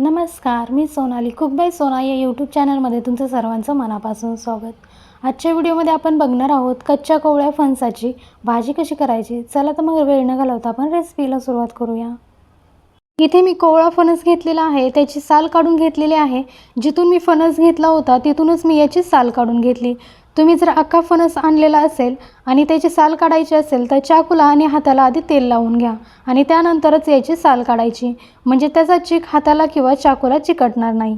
नमस्कार मी सोनाली कुकबाई सोना या यूट्यूब चॅनलमध्ये तुमचं सर्वांचं मनापासून स्वागत. आजच्या व्हिडिओमध्ये आपण बघणार आहोत कच्च्या कोवळ्या फणसाची भाजी कशी करायची? चला तर मग वेळ न घालवता आपण रेसिपीला सुरुवात करूया. इथे मी कोवळा फणस घेतलेला आहे त्याची साल काढून घेतलेली आहे. जिथून मी फणस घेतला होता तिथूनच मी याची साल काढून घेतली. तुम्ही जर अख्खा फणस आणलेला असेल आणि त्याची साल काढायची असेल तर चाकूला आणि हाताला आधी तेल लावून घ्या आणि त्यानंतरच याची साल काढायची. म्हणजे त्याचा चीक हाताला किंवा चाकूला चिकटणार नाही.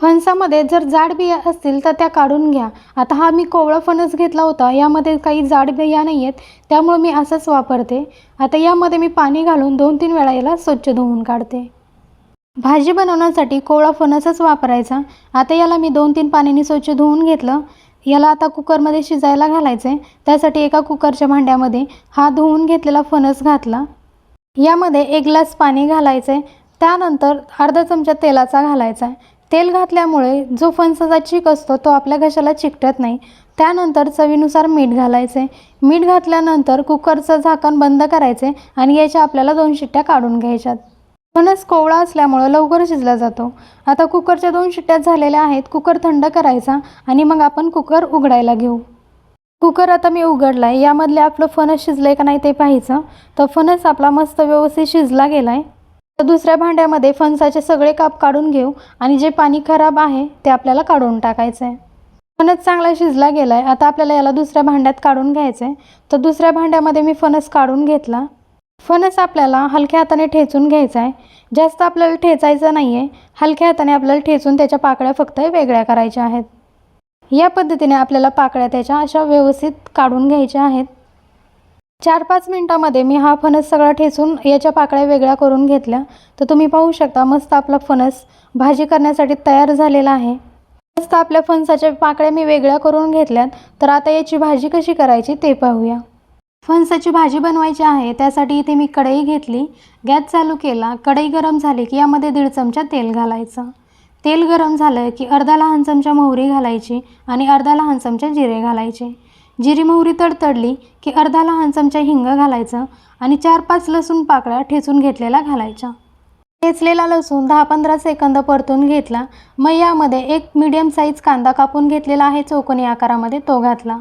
फणसामध्ये जर जाड बिया असतील तर त्या काढून घ्या. आता हा मी कोवळा फणस घेतला होता यामध्ये काही जाड बिया नाही आहेत त्यामुळे मी असंच वापरते. आता यामध्ये मी पाणी घालून दोन तीन वेळा याला स्वच्छ धुवून काढते. भाजी बनवण्यासाठी कोवळा फणसच वापरायचा. आता याला मी दोन तीन पाण्याने स्वच्छ धुवून घेतलं. याला आता कुकरमध्ये शिजायला घालायचं आहे त्यासाठी एका कुकरच्या भांड्यामध्ये हा धुवून घेतलेला फणस घातला. यामध्ये एक ग्लास पाणी घालायचं आहे त्यानंतर अर्धा चमचा तेलाचा घालायचा. आहे तेल घातल्यामुळे जो फणसाचा चीक असतो तो आपल्या घशाला चिकटत नाही. त्यानंतर चवीनुसार मीठ घालायचं आहे मीठ घातल्यानंतर कुकरचं झाकण बंद करायचे आणि याच्या आपल्याला दोन शिट्ट्या काढून घ्यायच्यात. फणस कोवळा असल्यामुळं लवकर शिजला जातो. आता कुकरच्या दोन शिट्ट्या झालेल्या आहेत कुकर थंड करायचा आणि मग आपण कुकर उघडायला घेऊ. कुकर आता मी उघडला आहे यामधले आपलं फणस शिजलं आहे का नाही ते पाहायचं. तर फणस आपला मस्त व्यवस्थित शिजला गेला आहे तर दुसऱ्या भांड्यामध्ये फणसाचे सगळे काप काढून घेऊ आणि जे पाणी खराब आहे ते आपल्याला काढून टाकायचं आहे फणस चांगला शिजला गेला आहे आता आपल्याला याला दुसऱ्या भांड्यात काढून घ्यायचं आहे तर दुसऱ्या भांड्यामध्ये मी फणस काढून घेतला. फणस आपल्याला हलक्या हाताने ठेचून घ्यायचा आहे. जास्त आपल्याला ठेचायचं नाही आहे हलक्या हाताने आपल्याला ठेचून त्याच्या पाकळ्या फक्त वेगळ्या करायच्या आहेत. या पद्धतीने आपल्याला पाकळ्या त्याच्या अशा व्यवस्थित काढून घ्यायच्या आहेत. चार पाच मिनटामध्ये मी हा फणस सगळा ठेचून याच्या पाकळ्या वेगळ्या करून घेतल्या. तर तुम्ही पाहू शकता मस्त आपला फणस भाजी करण्यासाठी तयार झालेला आहे. मस्त आपल्या फणसाच्या पाकळ्या मी वेगळ्या करून घेतल्यात. तर आता याची भाजी कशी करायची ते पाहूया. फणसाची भाजी बनवायची आहे त्यासाठी इथे मी कढई घेतली. गॅस चालू केला. कढई गरम झाली की यामध्ये दीड चमचा तेल घालायचं. तेल गरम झालं की अर्धा लहान चमचा मोहरी घालायची आणि अर्धा लहान चमचा जिरे घालायचे. जिरी मोहरी तडतडली की अर्धा लहान चमचा हिंग घालायचं आणि चार पाच लसूण पाकळ्या ठेचून घेतलेला घालायच्या. ठेचलेला लसूण दहा पंधरा सेकंद परतून घेतला. मग यामध्ये एक मीडियम साईज कांदा कापून घेतलेला आहे चौकोनी आकारामध्ये तो घातला.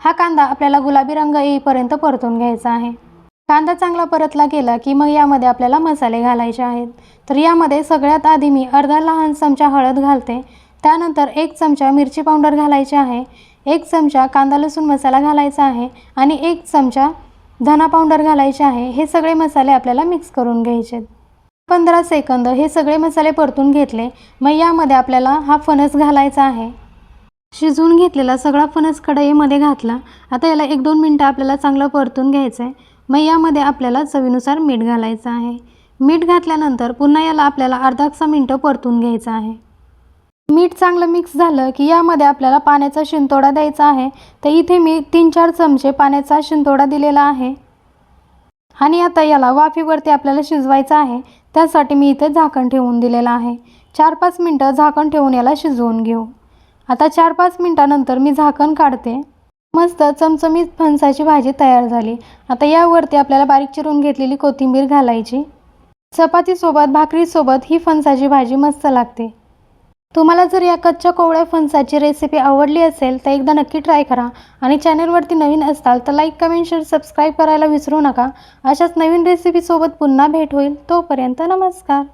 हा कांदा आपल्याला गुलाबी रंग येईपर्यंत परतून घ्यायचा आहे. कांदा चांगला परतला गेला की मग यामध्ये आपल्याला मसाले घालायचे आहेत. तर यामध्ये सगळ्यात आधी मी अर्धा लहान चमचा हळद घालते. त्यानंतर एक चमचा मिरची पावडर घालायची आहे. एक चमचा कांदा लसूण मसाला घालायचा आहे आणि एक चमचा धना पावडर घालायचे आहे. हे सगळे मसाले आपल्याला मिक्स करून घ्यायचे पंधरा सेकंद हे सगळे मसाले परतून घेतले. मग यामध्ये आपल्याला हा फणस घालायचा आहे. शिजवून घेतलेला सगळा फणस कढईमध्ये घातला. आता याला एक दोन मिनटं आपल्याला चांगलं परतून घ्यायचं आहे मग यामध्ये आपल्याला चवीनुसार मीठ घालायचं आहे. मीठ घातल्यानंतर पुन्हा याला आपल्याला अर्धा मिनटं परतून घ्यायचं आहे. मीठ चांगलं मिक्स झालं की यामध्ये आपल्याला पाण्याचा शिंतोडा द्यायचा आहे. तर इथे मी तीन चार चमचे पाण्याचा शिंतोडा दिलेला आहे. आणि आता याला वाफीवरती आपल्याला शिजवायचं आहे. त्यासाठी मी इथे झाकण ठेवून दिलेलं आहे. चार पाच मिनटं झाकण ठेवून याला शिजवून घेऊ. आता चार पाच मिनटानंतर मी झाकण काढते. मस्त चमचमीत फणसाची भाजी तयार झाली. आता यावरती आपल्याला बारीक चिरून घेतलेली कोथिंबीर घालायची. चपातीसोबत भाकरीसोबत ही फणसाची भाजी मस्त लागते. तुम्हाला जर या कच्च्या कोवळ्या फणसाची रेसिपी आवडली असेल तर एकदा नक्की ट्राय करा. आणि चॅनलवरती नवीन असाल तर लाईक कमेंट शेअर सबस्क्राईब करायला विसरू नका. अशाच नवीन रेसिपीसोबत पुन्हा भेट होईल. तोपर्यंत नमस्कार.